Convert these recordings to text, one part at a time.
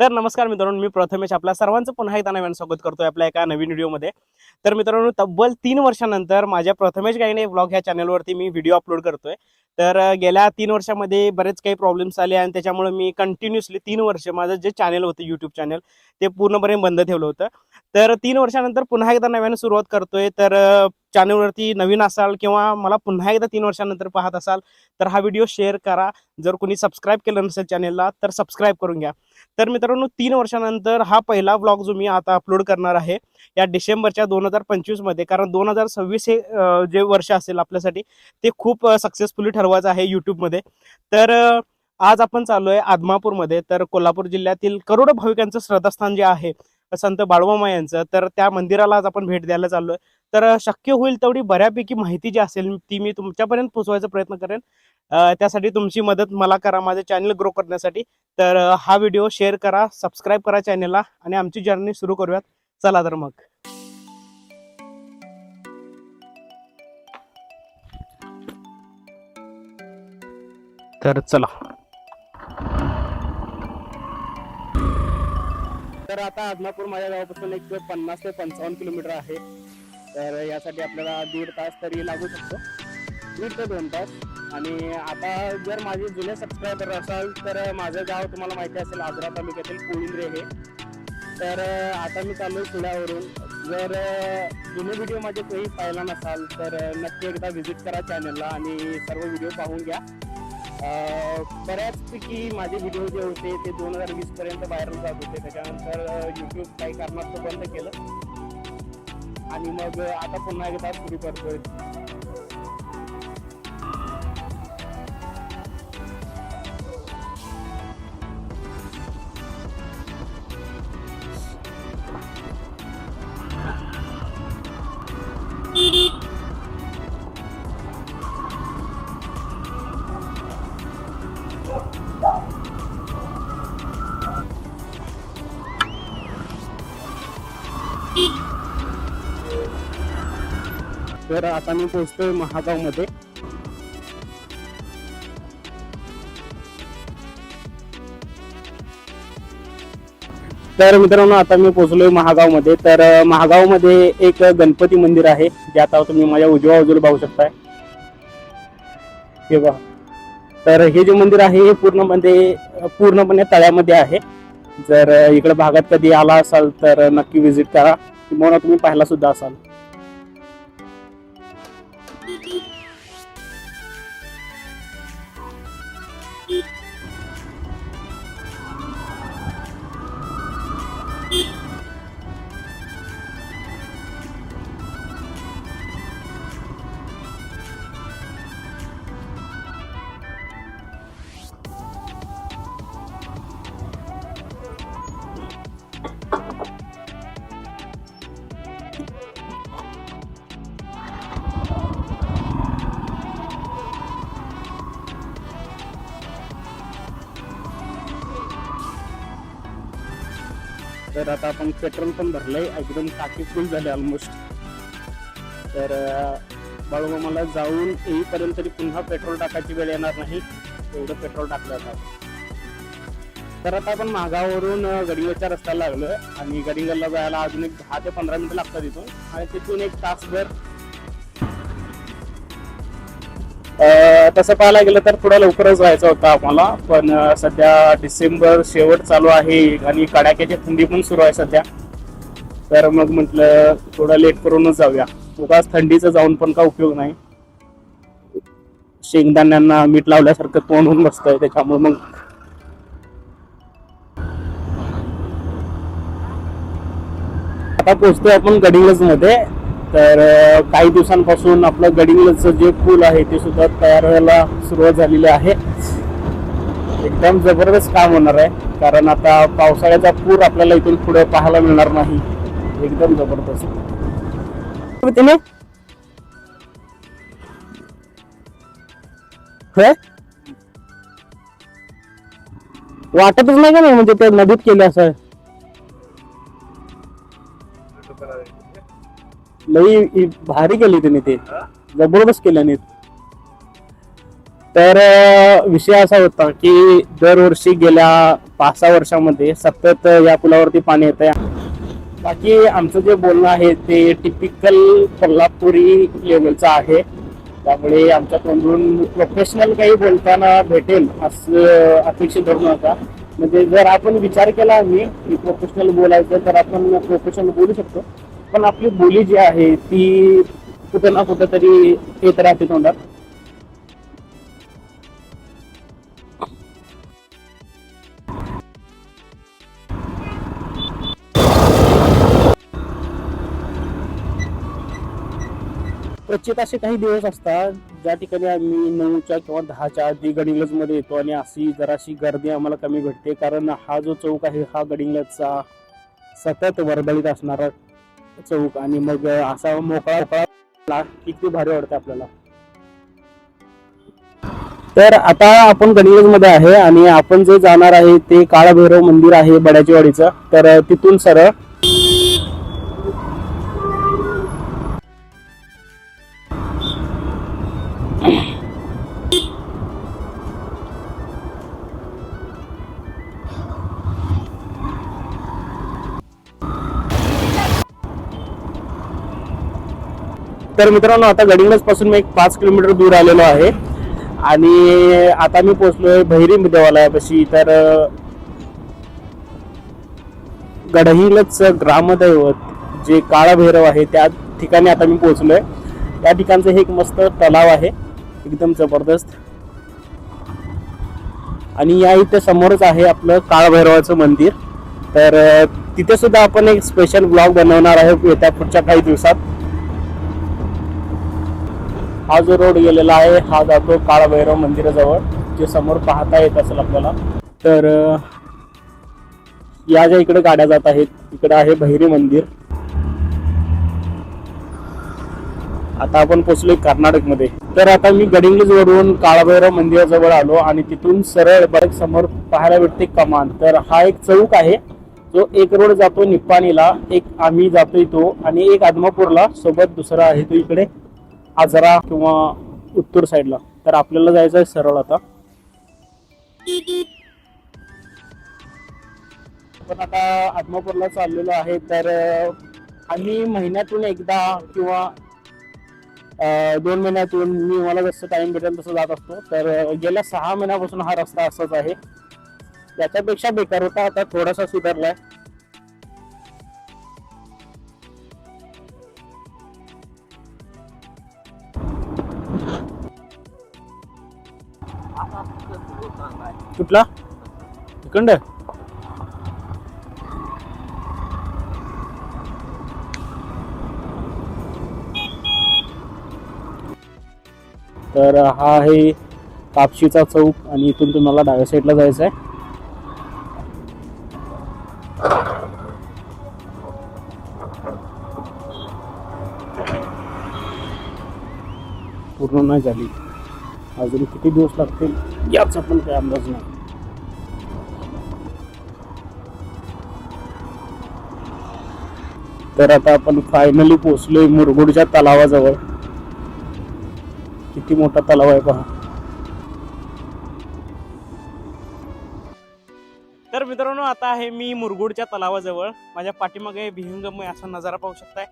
तर नमस्कार मित्रांनो मी प्रथमेश आपल्या सर्वांचं पुन्हा एकदा नव्यानं स्वागत करतोय आपल्या एका नवीन व्हिडिओमध्ये. तर मित्रांनो तब्बल तीन वर्षानंतर माझ्या प्रथमेश गायने ब्लॉग ह्या चॅनलवरती मी व्हिडिओ अपलोड करतोय. तर गेल्या तीन वर्षामध्ये बरेच काही प्रॉब्लेम्स आले आणि त्याच्यामुळे मी कंटिन्युअसली तीन वर्ष माझं जे चॅनल होतं यूट्यूब चॅनल ते पूर्णपणे बंद ठेवलं होतं. तर तीन वर्षानंतर पुन्हा एकदा नव्यानं सुरुवात करतोय. तर चॅनलवरती नवीन असाल किंवा मला पुन्हा एकदा तीन वर्षानंतर पाहत असाल तर हा व्हिडिओ शेअर करा. जर कोणी सबस्क्राईब केलं नसेल चॅनलला तर सबस्क्राईब करून घ्या. तर मित्रांनो तीन वर्षानंतर हा पहिला व्लॉग जो मी आता अपलोड करणार आहे या डिसेंबरच्या दोन हजार पंचवीसमध्ये कारण दोन हजार सव्वीस हे जे वर्ष असेल आपल्यासाठी ते खूप सक्सेसफुली ठरवायचं आहे यूट्यूबमध्ये तर आज आपण चाललो आहे आदमापूरमध्ये तर कोल्हापूर जिल्ह्यातील करोडो भाविकांचं श्रद्धास्थान जे आहे संत बाळवामा यांचं तर त्या मंदिराला आज आपण भेट द्यायला चाललो आहे तर शक्य होईल तेवढी बऱ्यापैकी माहिती जी असेल ती मी तुमच्यापर्यंत पोहोचवायचा प्रयत्न करेन. त्यासाठी तुमची मदत मला करा माझे चॅनल ग्रो करण्यासाठी. तर हा व्हिडिओ शेअर करा सबस्क्राईब करा चॅनलला आणि आमची जर्नी सुरू करूयात. चला तर मग. तर चला. तर आता आदमापूर माझ्या गावापासून एक पन्नास ते पंचावन्न किलोमीटर आहे. तर यासाठी आपल्याला दीड तास तरी लागू शकतो. दीड ते दोन तास. आणि आता जर माझे जुने सबस्क्रायबर असाल तर माझं गाव तुम्हाला माहिती असेल आजरा तालुक्यातील कोळिंद्रे हे. तर आता मी चालू आहे पुण्यावरून. जर जुने व्हिडिओ माझे काही पाहिला नसाल तर नक्की एकदा व्हिजिट करा चॅनलला आणि सर्व व्हिडिओ पाहून घ्या. बऱ्याचपैकी माझे व्हिडिओ जे होते ते दोन हजार वीस पर्यंत व्हायरल जात होते. त्याच्यानंतर युट्यूब काही कारणास्तव बंद केलं. आणि मग आता पुन्हा एकदा सुरू करतोय. तर आता मी पोहोचतोय महागावमध्ये तर मित्रांनो आता मी पोहोचलोय महागावमध्ये तर महागावमध्ये एक गणपती मंदिर आहे जे आता तुम्ही माझ्या उजव्या बाजूला पाहू शकताय. हे बघा. तर हे जे मंदिर आहे हे पूर्णमध्ये पूर्णपणे तळ्यामध्ये आहे. जर इकडे भागात कधी आला असाल तर नक्की व्हिजिट करा. किंवा तुम्ही पाहिला सुद्धा असाल. तर आता आपण पेट्रोल पण भरलंय एकदम टाकी फुल झाले ऑलमोस्ट तर बाळूमामाला जाऊन येईपर्यंत तरी पुन्हा पेट्रोल टाकायची वेळ येणार नाही एवढं पेट्रोल टाकलं जातं तर आता आपण महागावरून अं, गडिंगलच्या रस्त्याला लागलोय आणि गडिंगलला जायला अजून एक दहा ते पंधरा मिनिटं लागतात इथून. आणि तिथून एक तासभर तसं पाहायला गेलं तर थोडं लवकरच जायचं होतं आम्हाला. पण सध्या डिसेंबर शेवट चालू आहे आणि कडाक्याची थंडी पण सुरू आहे सध्या. तर मग म्हटलं थोडं लेट करूनच जाऊया. उगाच थंडीचं जाऊन पण का उपयोग नाही. शेंगदाण्यांना मीठ लावल्यासारखं तोंड होऊन बसतंय त्याच्यामुळे मग. आता पोचतोय आपण गडिंगजमध्ये तर काही दिवसांपासून आपलं गडिंगलचं जे पूल आहे ते सुद्धा तयार व्हायला सुरुवात झालेली आहे. एकदम जबरदस्त काम होणार आहे. कारण आता पावसाळ्याचा पूर आपल्याला इथून पुढे पाहायला मिळणार नाही. एकदम जबरदस्त. वाटतच नाही का नाही? म्हणजे ते नदीत केलं असं? लई इ- भारी केली त्यांनी ते. जबरदस्त केल्याने तर अं, विषय असा होता की दरवर्षी गेल्या पाच सहा वर्षामध्ये सतत या पुलावरती पाणी येत आहे बाकी आमचं जे बोलणं आहे ते टिपिकल कोल्हापुरी लेवलचं आहे. त्यामुळे आमच्या तोंडून प्रोफेशनल काही बोलताना भेटेल असं अपेक्षित धरू नका. म्हणजे जर आपण विचार केला आम्ही की प्रोफेशनल बोलायचं तर आपण प्रोफेशनल बोलू शकतो. पण आपली बोली जी आहे ती कुठं ना कुठं तरी येत राहते तोंडात. क्वचित असे काही दिवस असतात ज्या ठिकाणी आम्ही नऊच्या किंवा दहाच्या आधी गडिंग्लजमध्ये येतो आणि अशी जराशी गर्दी आम्हाला कमी भेटते कारण हा जो चौक आहे हा गडिंगलजचा सतत वर्दळीत असणारा चौक आणि मग असा मोकळा मोकळा किती भारी वाटतं आपल्याला. तर आता आपण गडिंग्लजमध्ये आहे आणि आपण जे जाणार आहे ते काळभैरव मंदिर आहे बड्याचीवाडीचं तर तिथून सरळ तर मित्रांनो आता गडिंगजपासून मी एक पाच किलोमीटर दूर आलेलो आहे. आणि आता मी पोहोचलोय भैरी देवालयापाशी तर गडहिंग्लजच ग्रामदैवत जे काळा भैरव आहे त्या ठिकाणी आता मी पोहोचलोय. त्या ठिकाणचं हे एक मस्त तलाव आहे. एकदम जबरदस्त. आणि या इथे समोरच आहे आपलं काळभैरवाचं मंदिर. तर तिथे सुद्धा आपण एक स्पेशल ब्लॉग बनवणार आहे येत्या पुढच्या काही दिवसात. हा जो रोड गेलेला आहे हा जातो काळभैरव मंदिराजवळ. जे समोर पाहता येत असेल आपल्याला. तर या ज्या इकडे गाड्या जात आहेत इकडं आहे भैरी मंदिर. आता आपण पोहोचलोय कर्नाटकमध्ये. तर आता मी गडिंग्लज वरून काळभैरव मंदिराजवळ आलो आणि तिथून सरळ बरेच समोर पाहायला भेटते कमान. तर हा एक चौक आहे. जो एक रोड जातो निप्पाणीला एक आम्ही जातोय तो आणि एक आदमापूरला. सोबत दुसरा आहे तो इकडे. आजरा किंवा उत्तर साईडला तर आपल्याला जायचं आहे सरळ आता. पण आता आदमापूरला चाललेलो आहे तर आम्ही महिन्यातून एकदा किंवा दोन महिन्यातून मी मला जसं टाइम भेटेल तसं जात असतो. तर गेल्या सहा महिन्यापासून हा रस्ता असाच आहे. याच्यापेक्षा बेकार होता आता थोडासा सुधारलाय. कुठला? इकडं. तर हा आहे कापशीचा चौक आणि इथून तुम्हाला डाव्या साईडला जायचं आहे. पूर्ण नाही झाली. अजून किती दिवस लागतील याचा पण काही अंदाज नाही. तर आता आपण फायनली पोचलोय मुरगुडच्या तलावाजवळ. किती मोठा तलाव आहे पहा. तर मित्रांनो आता आहे मी मुरगुडच्या तलावाजवळ. माझ्या पाठीमागे भिंगमय असा नजारा पाहू शकताय.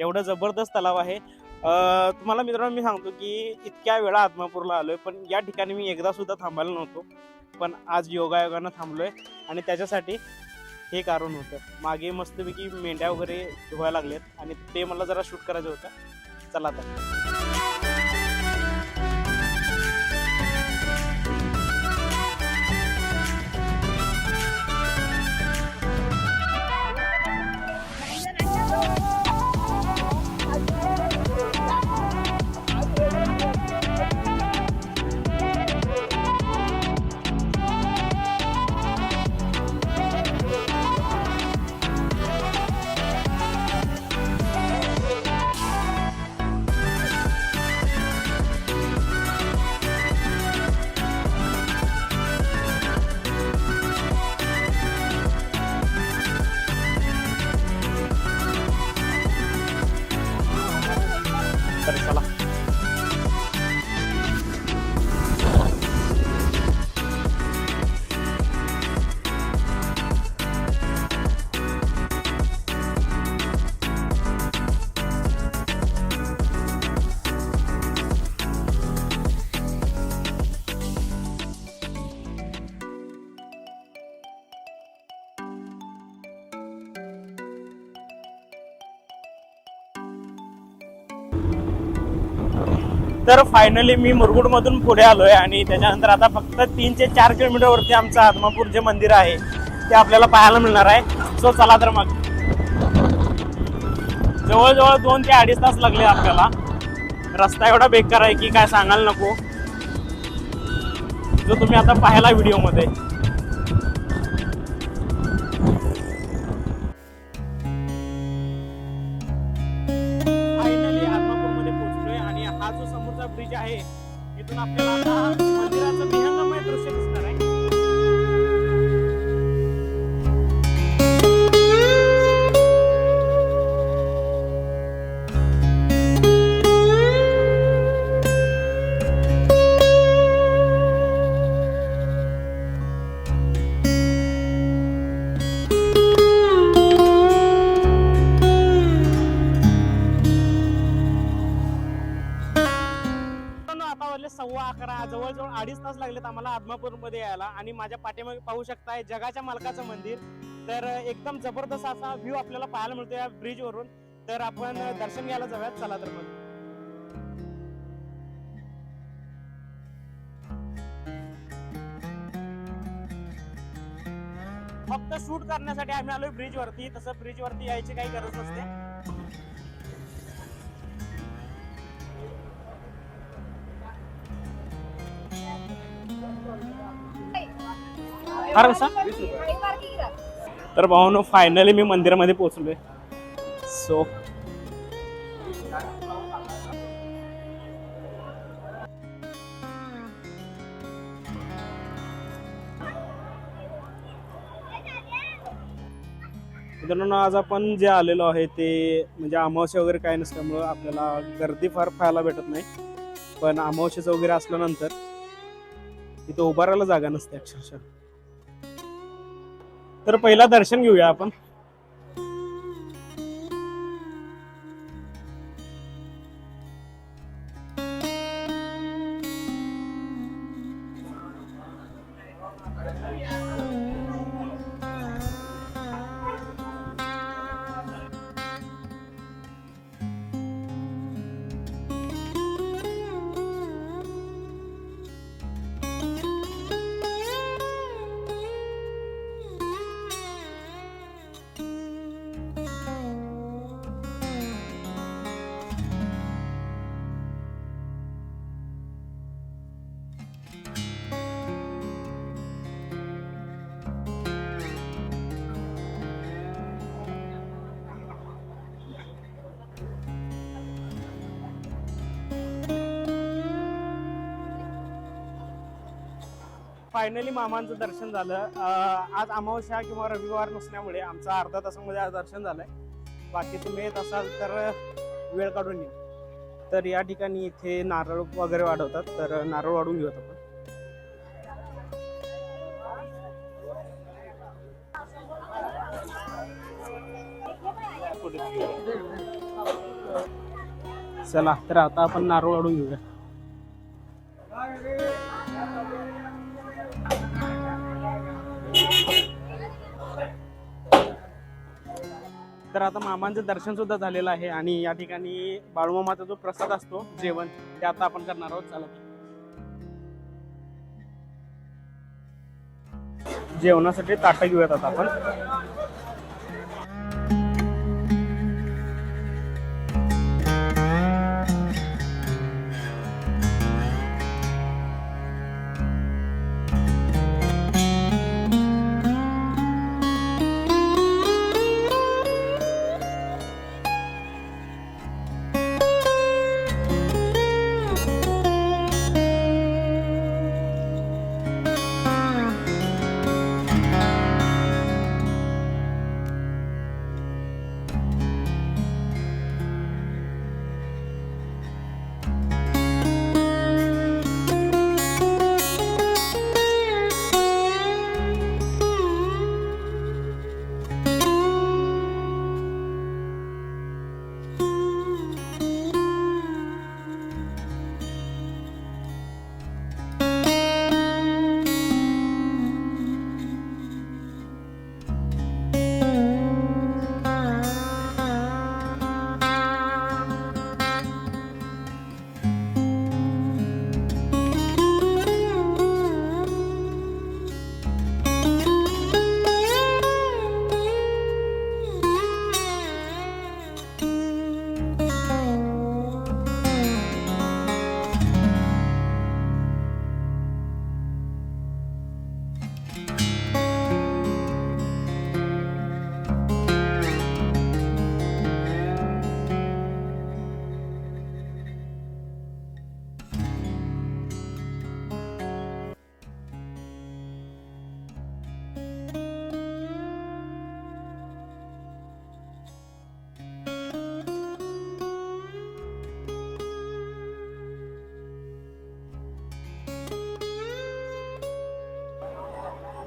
एवढं जबरदस्त तलाव आहे. तुम्हाला मित्रांनो मी सांगतो की इतक्या वेळा आदमापूरला आलोय पण या ठिकाणी मी एकदा सुद्धा थांबायला नव्हतो. पण आज योगायोगानं थांबलोय आणि त्याच्यासाठी हे कारण होतं. मागे मस्तपैकी मेंढ्या वगैरे धुवायला लागलेत आणि ते मला जरा शूट करायचं होतं. चला आता. तर फायनली मी मुरगुडमधून पुढे आलो आहे आणि त्याच्यानंतर आता फक्त तीन ते चार किलोमीटरवरती आमचं आदमापूर जे मंदिर आहे ते आपल्याला पाहायला मिळणार आहे. सो चला तर मग. जवळजवळ दोन ते अडीच तास लागले आपल्याला. रस्ता एवढा बेकार आहे की काय सांगायला नको. जो तुम्ही आता पाहायला व्हिडिओमध्ये इथून आपल्याला आपल्याला आणि माझ्या पाठीमागे पाहू शकताय जगाच्या मालकाचं मंदिर. तर एकदम जबरदस्त असा व्ह्यू आपल्याला पाहायला मिळतो या ब्रिज वरून. तर आपण दर्शन घ्यायला जाऊयात. चला तर मग. फक्त शूट करण्यासाठी आम्ही आलोय ब्रिज वरती. तसं ब्रिज वरती यायची काही गरज नसते. फार कसा तर भाऊ फायनली मी मंदिरामध्ये पोहोचलोय. सो मित्रांनो आज आपण जे आलेलो आहे ते म्हणजे अमावस्या वगैरे काय नसल्यामुळं आपल्याला गर्दी फार पाहायला भेटत नाही. पण अमावस्याचं वगैरे असल्यानंतर इथं उभारायला जागा नसते अक्षरशः. तर पहिला दर्शन घेऊया आपण. फायनली मामांचं दर्शन झालं. आज अमावस्या किंवा रविवार नसल्यामुळे आमचं अर्धा तासामध्ये आज दर्शन झालंय. बाकी तुम्ही येत असाल तर वेळ काढून येऊ तर या ठिकाणी इथे नारळ वगैरे वाढवतात तर नारळ वाढून घेऊत आपण. चला तर आता आपण नारळ वाढून घेऊया. तर आता मामांचं दर्शन सुद्धा झालेलं आहे आणि या ठिकाणी बाळूमामाचा जो प्रसाद असतो जेवण ते आता आपण करणार आहोत. चला. जेवणासाठी ताटं घेऊयात आता आपण.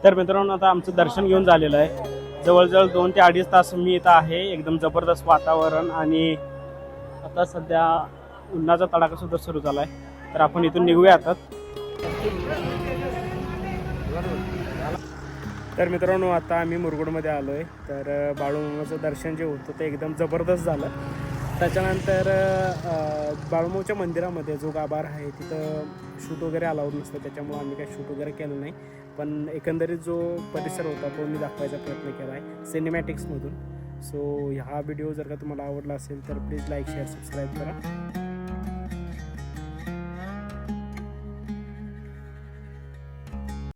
तर मित्रांनो आता आमचं दर्शन घेऊन झालेलं आहे. जवळजवळ दोन ते अडीच तास मी इथं आहे एकदम जबरदस्त वातावरण आणि आता सध्या उन्हाचा तडाखा सुद्धा सुरू झाला आहे तर आपण इथून निघूया आता. तर मित्रांनो आता आम्ही मुरगुडमध्ये आलो आहे तर बाळूमामाचं दर्शन जे होतं ते एकदम जबरदस्त झालं. त्याच्यानंतर अ, मंदिरामध्ये जो गाभार आहे तिथं शूट वगैरे अलाउड नसतं. त्याच्यामुळे आम्ही काही शूट वगैरे केलं नाही. पण एकंदरीत जो परिसर होता तो मी दाखवायचा प्रयत्न केला आहे सिनेमॅटिक्समधून सो हा व्हिडिओ जर का तुम्हाला आवडला असेल तर प्लीज लाईक शेअर सबस्क्राईब करा.